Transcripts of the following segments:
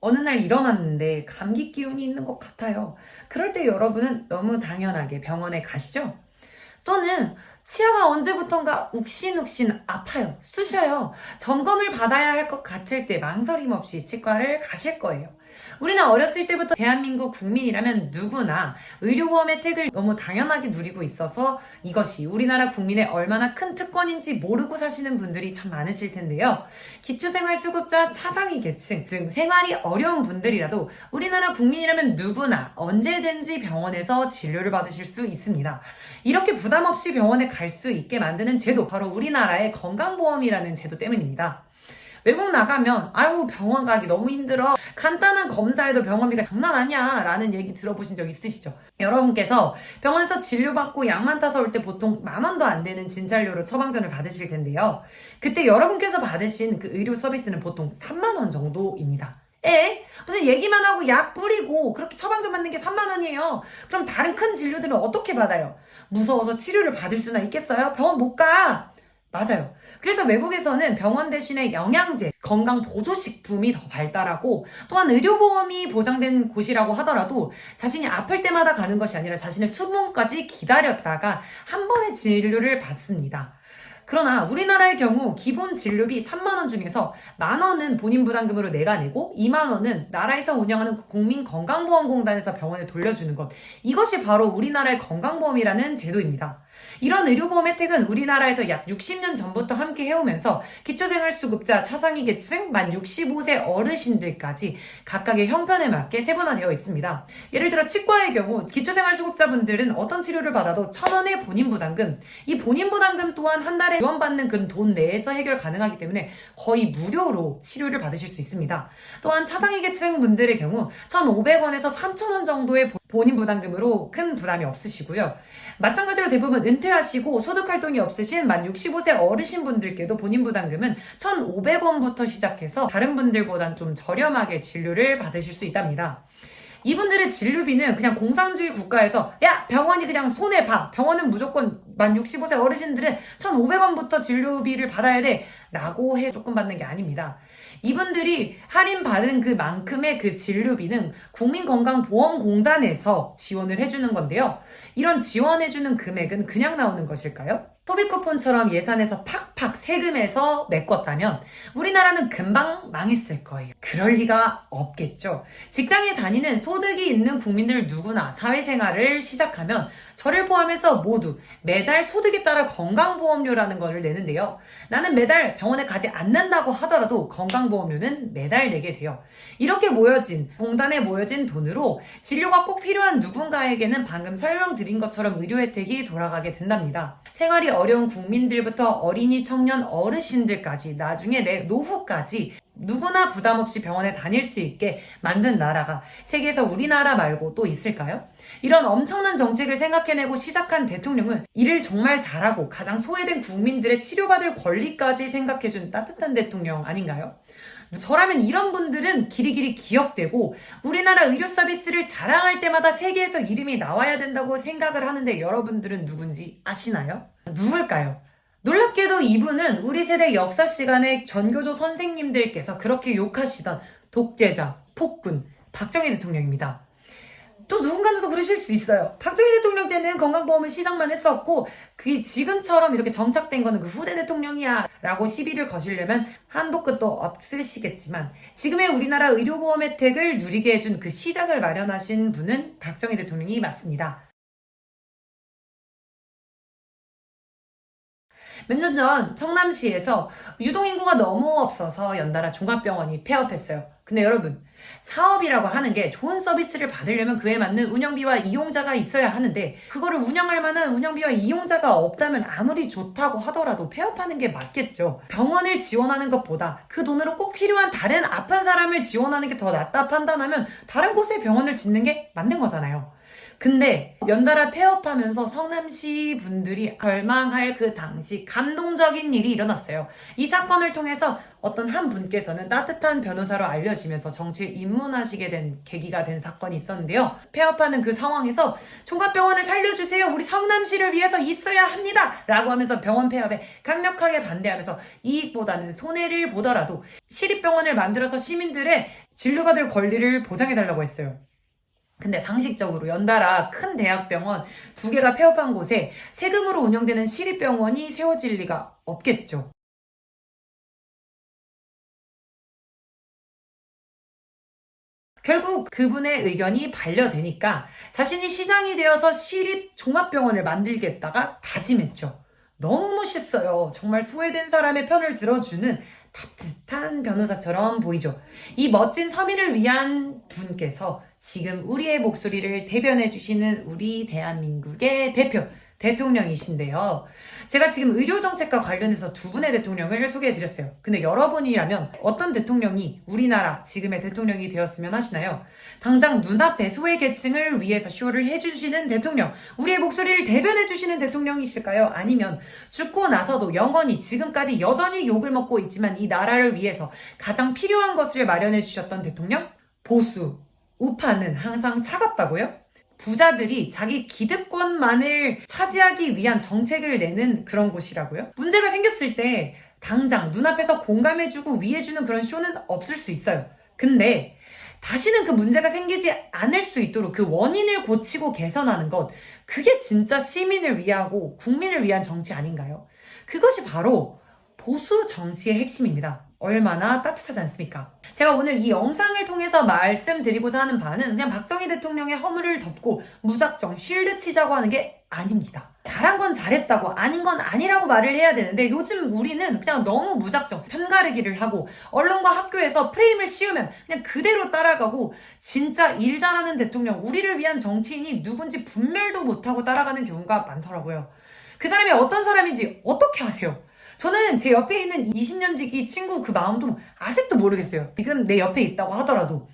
어느 날 일어났는데 감기 기운이 있는 것 같아요. 그럴 때 여러분은 너무 당연하게 병원에 가시죠? 또는 치아가 언제부턴가 욱신욱신 아파요. 쑤셔요. 점검을 받아야 할 것 같을 때 망설임 없이 치과를 가실 거예요. 우리는 어렸을 때부터 대한민국 국민이라면 누구나 의료보험 혜택을 너무 당연하게 누리고 있어서 이것이 우리나라 국민의 얼마나 큰 특권인지 모르고 사시는 분들이 참 많으실 텐데요. 기초생활수급자 차상위 계층 등 생활이 어려운 분들이라도 우리나라 국민이라면 누구나 언제든지 병원에서 진료를 받으실 수 있습니다. 이렇게 부담 없이 병원에 갈수 있게 만드는 제도 바로 우리나라의 건강보험이라는 제도 때문입니다. 외국 나가면 아유 병원 가기 너무 힘들어 간단한 검사에도 병원비가 장난 아니야 라는 얘기 들어보신 적 있으시죠? 여러분께서 병원에서 진료받고 약만 타서 올 때 보통 만 원도 안 되는 진찰료로 처방전을 받으실 텐데요 그때 여러분께서 받으신 그 의료 서비스는 보통 3만 원 정도입니다 에? 무슨 얘기만 하고 약 뿌리고 그렇게 처방전 받는 게 3만 원이에요. 그럼 다른 큰 진료들은 어떻게 받아요? 무서워서 치료를 받을 수나 있겠어요? 병원 못 가. 맞아요. 그래서 외국에서는 병원 대신에 영양제, 건강 보조식품이 더 발달하고 또한 의료보험이 보장된 곳이라고 하더라도 자신이 아플 때마다 가는 것이 아니라 자신의 수명까지 기다렸다가 한 번의 진료를 받습니다. 그러나 우리나라의 경우 기본 진료비 3만원 중에서 만원은 본인 부담금으로 내가 내고 2만원은 나라에서 운영하는 국민건강보험공단에서 병원에 돌려주는 것. 이것이 바로 우리나라의 건강보험이라는 제도입니다. 이런 의료보험 혜택은 우리나라에서 약 60년 전부터 함께 해오면서 기초생활수급자 차상위 계층 만 65세 어르신들까지 각각의 형편에 맞게 세분화되어 있습니다. 예를 들어 치과의 경우 기초생활수급자분들은 어떤 치료를 받아도 천원의 본인 부담금, 이 본인 부담금 또한 한 달에 지원받는 그돈 내에서 해결 가능하기 때문에 거의 무료로 치료를 받으실 수 있습니다. 또한 차상위 계층 분들의 경우 1,500원에서 3,000원 정도의 본인 부담금으로 큰 부담이 없으시고요. 마찬가지로 대부분 은퇴하시고 소득 활동이 없으신 만 65세 어르신 분들께도 본인 부담금은 1,500원부터 시작해서 다른 분들보단 좀 저렴하게 진료를 받으실 수 있답니다. 이분들의 진료비는 그냥 공산주의 국가에서 야 병원이 그냥 손해 봐 병원은 무조건 만 65세 어르신들은 1,500원부터 진료비를 받아야 돼 라고 해 조금 받는 게 아닙니다. 이분들이 할인받은 그만큼의 그 진료비는 국민건강보험공단에서 지원을 해주는 건데요. 이런 지원해주는 금액은 그냥 나오는 것일까요? 소비 쿠폰처럼 예산에서 팍팍 세금에서 메꿨다면 우리나라는 금방 망했을 거예요. 그럴 리가 없겠죠. 직장에 다니는 소득이 있는 국민들 누구나 사회생활을 시작하면 저를 포함해서 모두 매달 소득에 따라 건강보험료라는 것을 내는데요. 나는 매달 병원에 가지 않는다고 하더라도 건강 보험료는 매달 내게 돼요. 이렇게 모여진, 공단에 모여진 돈으로 진료가 꼭 필요한 누군가에게는 방금 설명드린 것처럼 의료 혜택이 돌아가게 된답니다. 생활이 어려운 국민들부터 어린이, 청년, 어르신들까지 나중에 내 노후까지 누구나 부담 없이 병원에 다닐 수 있게 만든 나라가 세계에서 우리나라 말고 또 있을까요? 이런 엄청난 정책을 생각해내고 시작한 대통령은 이를 정말 잘하고 가장 소외된 국민들의 치료받을 권리까지 생각해준 따뜻한 대통령 아닌가요? 저라면 이런 분들은 길이길이 기억되고 우리나라 의료 서비스를 자랑할 때마다 세계에서 이름이 나와야 된다고 생각을 하는데 여러분들은 누군지 아시나요? 누굴까요? 놀랍게도 이분은 우리 세대 역사 시간에 전교조 선생님들께서 그렇게 욕하시던 독재자, 폭군, 박정희 대통령입니다. 또 누군가는 또 그러실 수 있어요. 박정희 대통령 때는 건강보험은 시작만 했었고, 그게 지금처럼 이렇게 정착된 거는 그 후대 대통령이야. 라고 시비를 거시려면 한도 끝도 없으시겠지만, 지금의 우리나라 의료보험 혜택을 누리게 해준 그 시작을 마련하신 분은 박정희 대통령이 맞습니다. 몇년전 성남시에서 유동인구가 너무 없어서 연달아 종합병원이 폐업했어요. 근데 여러분, 사업이라고 하는 게 좋은 서비스를 받으려면 그에 맞는 운영비와 이용자가 있어야 하는데, 그거를 운영할 만한 운영비와 이용자가 없다면 아무리 좋다고 하더라도 폐업하는 게 맞겠죠. 병원을 지원하는 것보다 그 돈으로 꼭 필요한 다른 아픈 사람을 지원하는 게 더 낫다 판단하면 다른 곳에 병원을 짓는 게 맞는 거잖아요. 근데 연달아 폐업하면서 성남시 분들이 절망할 그 당시 감동적인 일이 일어났어요. 이 사건을 통해서 어떤 한 분께서는 따뜻한 변호사로 알려지면서 정치에 입문하시게 된 계기가 된 사건이 있었는데요. 폐업하는 그 상황에서 종합병원을 살려주세요. 우리 성남시를 위해서 있어야 합니다. 라고 하면서 병원 폐업에 강력하게 반대하면서 이익보다는 손해를 보더라도 시립병원을 만들어서 시민들의 진료받을 권리를 보장해달라고 했어요. 근데 상식적으로 연달아 큰 대학병원 두 개가 폐업한 곳에 세금으로 운영되는 시립병원이 세워질 리가 없겠죠. 결국 그분의 의견이 반려되니까 자신이 시장이 되어서 시립 종합병원을 만들겠다가 다짐했죠. 너무 멋있어요. 정말 소외된 사람의 편을 들어주는 따뜻한 변호사처럼 보이죠. 이 멋진 서민을 위한 분께서 지금 우리의 목소리를 대변해 주시는 우리 대한민국의 대표 대통령이신데요. 제가 지금 의료 정책과 관련해서 두 분의 대통령을 소개해 드렸어요. 근데 여러분이라면 어떤 대통령이 우리나라 지금의 대통령이 되었으면 하시나요? 당장 눈앞에 소외 계층을 위해서 쇼를 해주시는 대통령, 우리의 목소리를 대변해 주시는 대통령이실까요? 아니면 죽고 나서도 영원히 지금까지 여전히 욕을 먹고 있지만 이 나라를 위해서 가장 필요한 것을 마련해 주셨던 대통령? 보수, 우파는 항상 차갑다고요? 부자들이 자기 기득권만을 차지하기 위한 정책을 내는 그런 곳이라고요? 문제가 생겼을 때 당장 눈앞에서 공감해주고 위해주는 그런 쇼는 없을 수 있어요. 근데 다시는 그 문제가 생기지 않을 수 있도록 그 원인을 고치고 개선하는 것, 그게 진짜 시민을 위하고 국민을 위한 정치 아닌가요? 그것이 바로 보수 정치의 핵심입니다. 얼마나 따뜻하지 않습니까? 제가 오늘 이 영상을 통해서 말씀드리고자 하는 바는 그냥 박정희 대통령의 허물을 덮고 무작정 쉴드 치자고 하는 게 아닙니다. 잘한 건 잘했다고 아닌 건 아니라고 말을 해야 되는데 요즘 우리는 그냥 너무 무작정 편가르기를 하고 언론과 학교에서 프레임을 씌우면 그냥 그대로 따라가고 진짜 일 잘하는 대통령 우리를 위한 정치인이 누군지 분별도 못하고 따라가는 경우가 많더라고요. 그 사람이 어떤 사람인지 어떻게 아세요? 저는 제 옆에 있는 20년 지기 친구 그 마음도 아직도 모르겠어요. 지금 내 옆에 있다고 하더라도.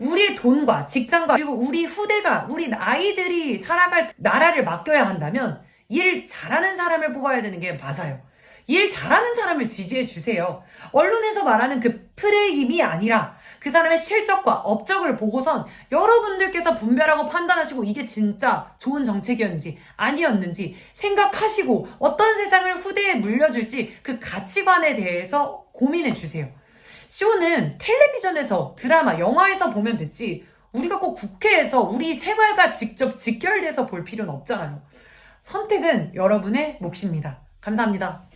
우리의 돈과 직장과 그리고 우리 후대가 우리 아이들이 살아갈 나라를 맡겨야 한다면 일 잘하는 사람을 뽑아야 되는 게 맞아요. 일 잘하는 사람을 지지해 주세요. 언론에서 말하는 그 프레임이 아니라 그 사람의 실적과 업적을 보고선 여러분들께서 분별하고 판단하시고 이게 진짜 좋은 정책이었는지 아니었는지 생각하시고 어떤 세상을 후대에 물려줄지 그 가치관에 대해서 고민해 주세요. 쇼는 텔레비전에서 드라마, 영화에서 보면 됐지 우리가 꼭 국회에서 우리 생활과 직접 직결돼서 볼 필요는 없잖아요. 선택은 여러분의 몫입니다. 감사합니다.